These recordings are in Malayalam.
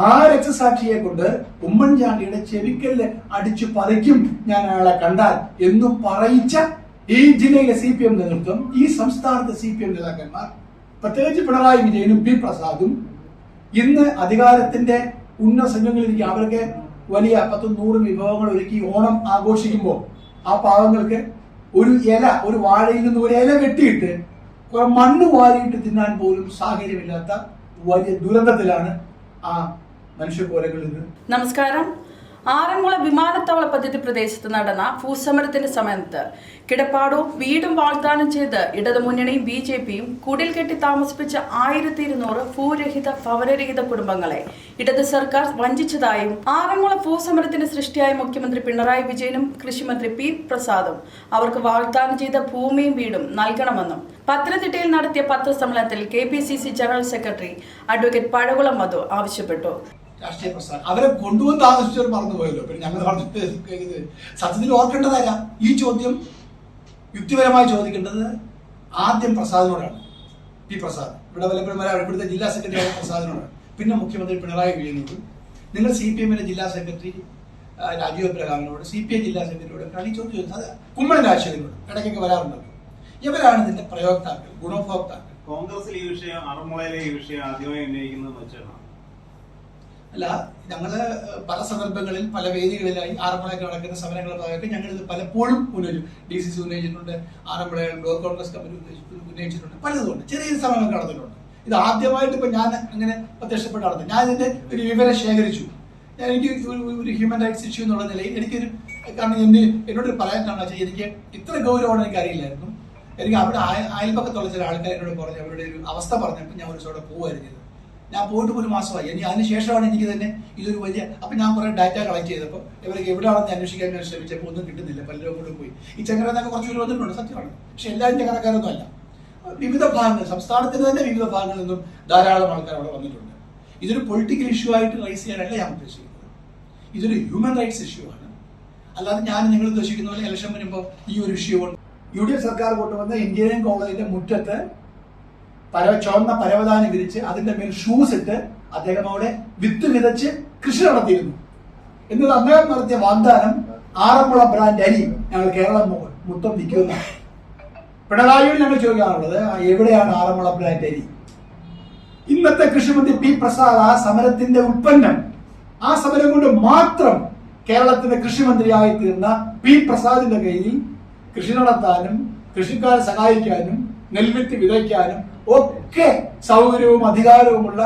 ആ രക്തസാക്ഷിയെ കൊണ്ട് ഉമ്മൻചാണ്ടിയുടെ ചെവിക്കല്ല് അടിച്ചു പറിക്കും ഞാൻ അയാളെ കണ്ടാൽ എന്ന് പറയിച്ച ഈ ജില്ലയിലെ സി പി എം നേതൃത്വം ഈ സംസ്ഥാനത്തെ സി പി എം നേതാക്കന്മാർ പ്രത്യേകിച്ച് പിണറായി വിജയനും പി പ്രസാദും ഇന്ന് അധികാരത്തിന്റെ ഉന്നത സംഘങ്ങളിലേക്ക് അവർക്ക് വലിയ പത്തും നൂറും വിഭവങ്ങൾ ഒരുക്കി ഓണം ആഘോഷിക്കുമ്പോൾ ആ പാവങ്ങൾക്ക് ഒരു ഇല ഒരു വാഴയിൽ നിന്ന് ഒരു ഇല വെട്ടിയിട്ട് മണ്ണ് വാരിയിട്ട് തിന്നാൻ പോലും സാഹചര്യമില്ലാത്ത വലിയ ദുരന്തത്തിലാണ് ആ നമസ്കാരം. ആറന്മുള വിമാനത്താവള പദ്ധതി പ്രദേശത്ത് നടന്ന ഭൂസമരത്തിന്റെ സമയത്ത് കിടപ്പാടവും വീടും വാഗ്ദാനം ചെയ്ത് ഇടതുമുന്നണിയും ബി ജെ പിയും കുടിൽ കെട്ടി താമസിപ്പിച്ച ആയിരത്തി ഇരുന്നൂറ് ഭൂരഹിത ഭവനരഹിത കുടുംബങ്ങളെ ഇടത് സർക്കാർ വഞ്ചിച്ചതായും ആറന്മുള ഭൂസമരത്തിന് സൃഷ്ടിയായ മുഖ്യമന്ത്രി പിണറായി വിജയനും കൃഷിമന്ത്രി പി പ്രസാദും അവർക്ക് വാഗ്ദാനം ചെയ്ത ഭൂമിയും വീടും നൽകണമെന്നും പത്തനംതിട്ടയിൽ നടത്തിയ പത്രസമ്മേളനത്തിൽ K P C C general secretary advocate Pazhakulam Madhu ആവശ്യപ്പെട്ടു. രാഷ്ട്രീയ പ്രസ്ഥാനം. അവരെ കൊണ്ടുവന്ന് താമസിച്ചവർ മറന്നുപോയല്ലോ. പിന്നെ ഞങ്ങൾ പറഞ്ഞിട്ട് സത്യത്തിൽ ഓർക്കേണ്ടതല്ല ഈ ചോദ്യം യുക്തിപരമായി ചോദിക്കേണ്ടത് ആദ്യം പ്രസാദിനോടാണ്. പി പ്രസാദ്. ഇവിടെ വല്ലപ്പോഴും ഇവിടുത്തെ ജില്ലാ സെക്രട്ടറി പ്രസാദിനോടാണ്. പിന്നെ മുഖ്യമന്ത്രി പിണറായി വിജയനോട്. നിങ്ങൾ സി പി എമ്മിന്റെ ജില്ലാ സെക്രട്ടറി രാജീവ് അബ്രഹാമിനോട് സി പി ഐ ജില്ലാ സെക്രട്ടറിയോട് ഈ ചോദ്യം ചോദിച്ചത്. അത് കുമ്മൻ രാജശേഖരനോട് ഇടയ്ക്കൊക്കെ വരാറുണ്ടല്ലോ. ഇവരാണ് ഇതിന്റെ പ്രയോക്താക്കൾ ഗുണഭോക്താക്കൾ. കോൺഗ്രസിൽ ഈ വിഷയം ആറന്മുളയിലെ ഈ വിഷയം ആദ്യമായി ഉന്നയിക്കുന്നത് വെച്ചാണ്? അല്ല ഞങ്ങൾ പല സന്ദർഭങ്ങളിൽ പല വേദികളിലായി ആറന്മുളയൊക്കെ നടക്കുന്ന സമരങ്ങളുടെ ഭാഗമായിട്ട് ഞങ്ങൾ ഇത് പലപ്പോഴും ഉന്നയിച്ചു. ഡി സി സി ഉന്നയിച്ചിട്ടുണ്ട് ആറന്മുള ബ്ലോക്ക് കോൺഗ്രസ് കമ്മിറ്റി ഉന്നയിച്ചിട്ടുണ്ട് പലതുകൊണ്ട് ചെറിയ സമരങ്ങൾ നടന്നിട്ടുണ്ട്. ഇത് ആദ്യമായിട്ട് ഇപ്പൊ ഞാൻ അങ്ങനെ പ്രത്യക്ഷപ്പെട്ട് നടന്നു. ഞാൻ ഇതിന്റെ ഒരു വിവരം ശേഖരിച്ചു. ഞാൻ എനിക്ക് ഒരു- ഹ്യൂമൻ റൈറ്റ്സ് ഇഷ്യൂ എന്നുള്ള നിലയിൽ എനിക്കൊരു കാരണം എന്ത് എന്നോട് പറയാൻ കാരണം വെച്ചാൽ എനിക്ക് ഇത്ര ഗൗരവമാണ് എനിക്ക് അറിയില്ലായിരുന്നു. എനിക്ക് അവിടെ അയൽപ്പക്കത്തുള്ള ചില ആൾക്കാർ എന്നോട് പറഞ്ഞു അവരുടെ ഒരു അവസ്ഥ പറഞ്ഞപ്പോൾ ഞാൻ ഒരു ചോടെ പോവുകയായിരുന്നു ചെയ്തത് ഞാൻ പോയിട്ട് ഒരു മാസമായി. ഇനി അതിനുശേഷമാണ് എനിക്ക് തന്നെ ഇതൊരു വലിയ അപ്പൊ ഞാൻ കുറേ ഡാറ്റ കളക്ട് ചെയ്തപ്പോൾ ഇവർക്ക് എവിടെയാണെന്ന് അന്വേഷിക്കാൻ ഞാൻ ശ്രമിച്ചപ്പോൾ ഒന്നും കിട്ടുന്നില്ല. പലരും കൂടെ പോയി. ഈ ചെങ്ങറന്നൊക്കെ കുറച്ച് പേര് വന്നിട്ടുണ്ട് സത്യമാണ്. പക്ഷെ എല്ലാവരും ചങ്ങനക്കാരൊന്നും അല്ല വിവിധ ഭാഗങ്ങൾ സംസ്ഥാനത്തിന് തന്നെ വിവിധ ഭാഗങ്ങളിൽ നിന്നും ധാരാളം ആൾക്കാർ അവിടെ വന്നിട്ടുണ്ട്. ഇതൊരു പൊളിറ്റിക്കൽ ഇഷ്യൂ ആയിട്ട് റൈസ് ചെയ്യാനല്ല ഞാൻ ഉദ്ദേശിക്കുന്നത്. ഇതൊരു ഹ്യൂമൻ റൈറ്റ്സ് ഇഷ്യൂ ആണ്. അല്ലാതെ ഞാൻ നിങ്ങൾ ഉദ്ദേശിക്കുന്ന പോലെ ഇലക്ഷൻ വരുമ്പോൾ ഈ ഒരു ഇഷ്യൂ യു ഡി എഫ് സർക്കാർ കൊണ്ടുവന്ന എഞ്ചിനീയറിംഗ് കോളേജിന്റെ മുറ്റത്ത് പരവ ചുവന്ന പരവതാനി വിരിച്ച് അതിന്റെ മേൽ ഷൂസ് ഇട്ട് അദ്ദേഹം അവിടെ വിത്ത് വിതച്ച് കൃഷി നടത്തിയിരുന്നു. എന്നത് അദ്ദേഹം നടത്തിയ വാഗ്ദാനം ആറന്മുള ബ്രാൻഡ് അരി ഞങ്ങൾ കേരളം മൊത്തം വിൽക്കുന്ന. പിണറായിയോട് ഞങ്ങൾ ചോദിക്കാറുള്ളത് എവിടെയാണ് ആറന്മുള ബ്രാൻഡ് അരി? ഇന്നത്തെ കൃഷിമന്ത്രി പി പ്രസാദ് ആ സമരത്തിന്റെ ഉൽപ്പന്നം ആ സമരം കൊണ്ട് മാത്രം കേരളത്തിന്റെ കൃഷിമന്ത്രിയായി തീർന്ന പി പ്രസാദിന്റെ കയ്യിൽ കൃഷി നടത്താനും കൃഷിക്കാരെ സഹായിക്കാനും നെൽവിത്ത് വിതയ്ക്കാനും ഒക്കെ സൗകര്യവും അധികാരവുമുള്ള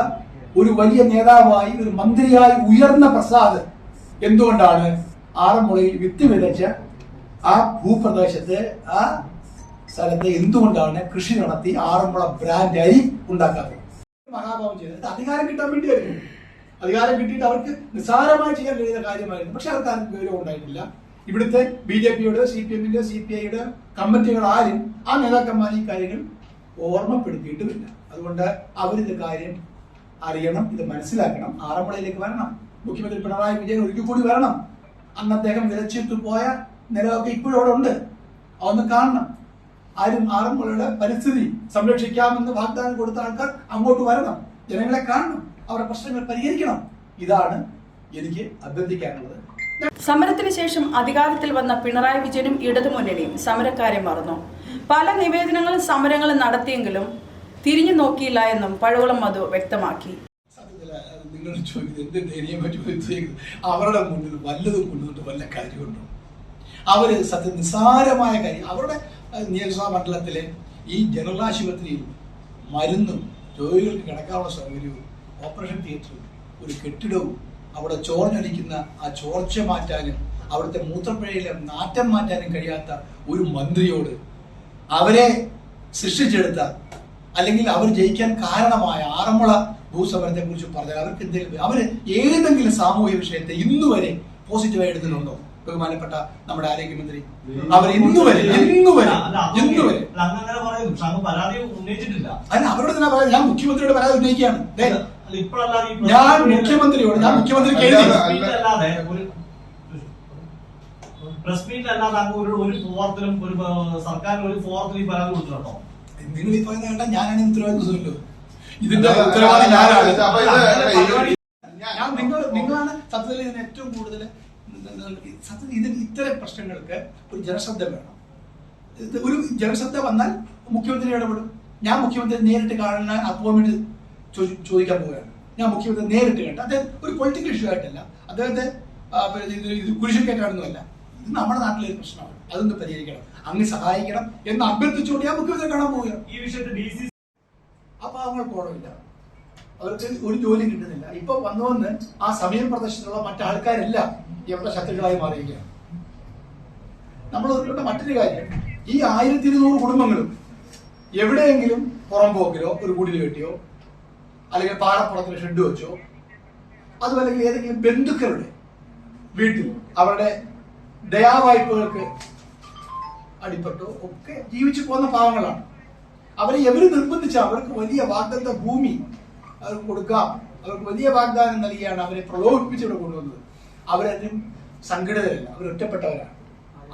ഒരു വലിയ നേതാവായി ഒരു മന്ത്രിയായി ഉയർന്ന പ്രസാദ് എന്തുകൊണ്ടാണ് ആറന്മുളയിൽ വിത്ത് വിതച്ച ആ ഭൂപ്രദേശത്ത് ആ സ്ഥലത്ത് എന്തുകൊണ്ടാണ് കൃഷി നടത്തി ആറന്മുള ബ്രാൻഡ് അരി ഉണ്ടാക്കാത്തത്? മഹാഭാവം ചെയ്തത്. അധികാരം കിട്ടാൻ വേണ്ടിയായിരുന്നു. അധികാരം കിട്ടിയിട്ട് അവർക്ക് നിസ്സാരമായി ചെയ്യാൻ കഴിയുന്ന കാര്യമായിരുന്നു. പക്ഷെ അവർക്ക് ആർക്കും ഗൗരവം ഉണ്ടായിട്ടില്ല. ഇവിടുത്തെ ബി ജെ പിയുടെ സി പി എമ്മിന്റെ സി പി ഐയുടെ കമ്മിറ്റികൾ ആരും ആ നേതാക്കന്മാർ ഈ കാര്യങ്ങൾ ഓർമ്മപ്പെടുത്തിയിട്ടുമില്ല. അതുകൊണ്ട് അവരിത് കാര്യം അറിയണം ഇത് മനസ്സിലാക്കണം. ആറന്മുളയിലേക്ക് വരണം. മുഖ്യമന്ത്രി പിണറായി വിജയൻ ഒരിക്കൽ കൂടി വരണം. അന്ന് അദ്ദേഹം വിലച്ചിട്ട് പോയ നിലമൊക്കെ ഇപ്പോഴും അവിടെ ഉണ്ട് അതൊന്ന് കാണണം. ആരും ആറന്മുളയുടെ പരിസ്ഥിതി സംരക്ഷിക്കാമെന്ന് വാഗ്ദാനം കൊടുത്ത ആൾക്കാർ അങ്ങോട്ട് വരണം. ജനങ്ങളെ കാണണം. അവരുടെ പ്രശ്നങ്ങൾ പരിഹരിക്കണം. ഇതാണ് എനിക്ക് അഭ്യർത്ഥിക്കാനുള്ളത്. സമരത്തിന് ശേഷം അധികാരത്തിൽ വന്ന പിണറായി വിജയനും ഇടതുമുന്നണിയും സമരക്കാരെ മറന്നു. പല നിവേദനങ്ങളും സമരങ്ങളും നടത്തിയെങ്കിലും തിരിഞ്ഞു നോക്കിയില്ല എന്നും പഴവളം മധു വ്യക്തമാക്കി. നിങ്ങൾ പറ്റി അവരുടെ മുന്നിൽ വല്ലതും കൊണ്ടുവന്നിട്ട് വല്ല കാര്യമുണ്ടോ? അവർ സത്യ നിസ്സാരമായ കാര്യം. അവരുടെ നിയമസഭാ മണ്ഡലത്തിലെ ഈ ജനറൽ ആശുപത്രിയിൽ മരുന്നും രോഗികൾക്ക് കിടക്കാനുള്ള സൗകര്യവും ഓപ്പറേഷൻ തിയേറ്ററും ഒരു കെട്ടിടവും അവിടെ ചോർന്നടിക്കുന്ന ആ ചോർച്ച മാറ്റാനും അവിടുത്തെ മൂത്രപ്പുഴയിലെ നാറ്റം മാറ്റാനും കഴിയാത്ത ഒരു മന്ത്രിയോട് അവരെ സൃഷ്ടിച്ചെടുത്ത അല്ലെങ്കിൽ അവർ ജയിക്കാൻ കാരണമായ ആറന്മുള ഭൂസമരത്തെ കുറിച്ച് പറഞ്ഞാൽ അവർക്ക് എന്തെങ്കിലും അവർ ഏതെങ്കിലും സാമൂഹ്യ വിഷയത്തെ ഇന്നുവരെ പോസിറ്റീവായി എടുത്തിട്ടുണ്ടോ? ബഹുമാനപ്പെട്ട നമ്മുടെ ആരോഗ്യമന്ത്രി. അവർ ഇന്നുവരെ ഇന്നുവരെ ഇന്നുവരെ അല്ല, അവരോട് തന്നെ പറയാം. ഞാൻ മുഖ്യമന്ത്രിയോട് പരാതി ഉന്നയിക്കുകയാണ്. ഞാൻ മുഖ്യമന്ത്രിയോട് ഞാൻ മുഖ്യമന്ത്രിക്ക് പ്രസ് എഴുതി പ്രസ് മീറ്റ് അല്ലാതെ അങ്ങ് ഒരു ഒരു ഫോറത്തിലും ഒരു സർക്കാരിന് ഒരു ഫോറത്തിലും ഈ പരാതി കൊടുത്തിട്ടുണ്ടോ? നിങ്ങൾ ഈ പറയുന്ന കേട്ടാ ഞാനാണ് ഉത്തരവാദിത്വമല്ലോ ഇതിന്റെ ഉത്തരവാദി ഞാനാണ് ഈ- പരിപാടി- സത്യത്തിൽ ഇതിന് ഏറ്റവും കൂടുതൽ സത്യത്തിൽ ഇതിന് ഇത്തരം പ്രശ്നങ്ങൾക്ക് ഒരു ജനശ്രദ്ധ വേണം. ഇത് ഒരു ജനശ്രദ്ധ വന്നാൽ മുഖ്യമന്ത്രി ഇടപെടും. ഞാൻ മുഖ്യമന്ത്രി നേരിട്ട് കാണാൻ അപ്പോയിൻമെന്റ് ചോദിക്കാൻ പോവുകയാണ്. ഞാൻ മുഖ്യമന്ത്രി നേരിട്ട് കണ്ട അദ്ദേഹം ഒരു പൊളിറ്റിക്കൽ ഇഷ്യൂ ആയിട്ടല്ല. അദ്ദേഹത്തെ കേട്ടാണെന്നല്ല കുരിശിൽ കയറ്റാനൊന്നുമല്ല ഇത് നമ്മുടെ നാട്ടിലെ ഒരു പ്രശ്നമാണ്. അതൊന്ന് പരിഹരിക്കണം? അങ്ങ് സഹായിക്കണം എന്ന് അഭ്യർത്ഥിച്ചുകൊണ്ട് ഞാൻ മുഖ്യമന്ത്രി കാണാൻ പോവുകയാണ്. ഈ വിഷയത്തിൽ ഡി സി അപ്പൊ പാവങ്ങൾ പോകണമില്ല അവർക്ക് ഒരു ജോലി കിട്ടുന്നില്ല. ഇപ്പൊ വന്നു വന്ന് ആ സമയം പ്രദേശത്തുള്ള മറ്റാൾക്കാരെല്ലാം ഇവിടെ ശത്രുക്കളായി മാറിയിരിക്കുകയാണ്. നമ്മൾ ഓർക്കേണ്ട മറ്റൊരു കാര്യം. ഈ ആയിരത്തി ഇരുന്നൂറ് കുടുംബങ്ങളും എവിടെയെങ്കിലും പുറംപോക്കിലോ ഒരു കുടിൽ കെട്ടിയോ അല്ലെങ്കിൽ പാറപ്പുറത്തിന് ഷെഡ് വെച്ചോ അതുമല്ലെങ്കിൽ ഏതെങ്കിലും ബന്ധുക്കളുടെ വീട്ടിൽ അവരുടെ ദയാവായ്പകൾക്ക് അടിപ്പെട്ടു. ഒക്കെ ജീവിച്ചു പോകുന്ന പാവങ്ങളാണ്. അവരെ എവര് നിർബന്ധിച്ച അവർക്ക് വലിയ വാഗ്ദത്ത ഭൂമി അവർക്ക് കൊടുക്കാം. അവർക്ക് വലിയ വാഗ്ദാനം നൽകിയാണ് അവരെ പ്രലോഭിപ്പിച്ച് ഇവിടെ കൊണ്ടുവന്നത്. അവരതിനും സംഘടിതരല്ല. അവർ ഒറ്റപ്പെട്ടവരാണ്.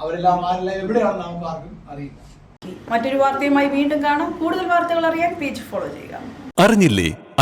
അവരെല്ലാം ആരെല്ലാം എവിടെയാണെന്ന് നമുക്ക് ആർക്കും അറിയില്ല. മറ്റൊരു വാർത്തയുമായി വീണ്ടും കാണാം. കൂടുതൽ വാർത്തകൾ അറിയാൻ പേജ് ഫോളോ ചെയ്യുക. അറിഞ്ഞില്ലേ?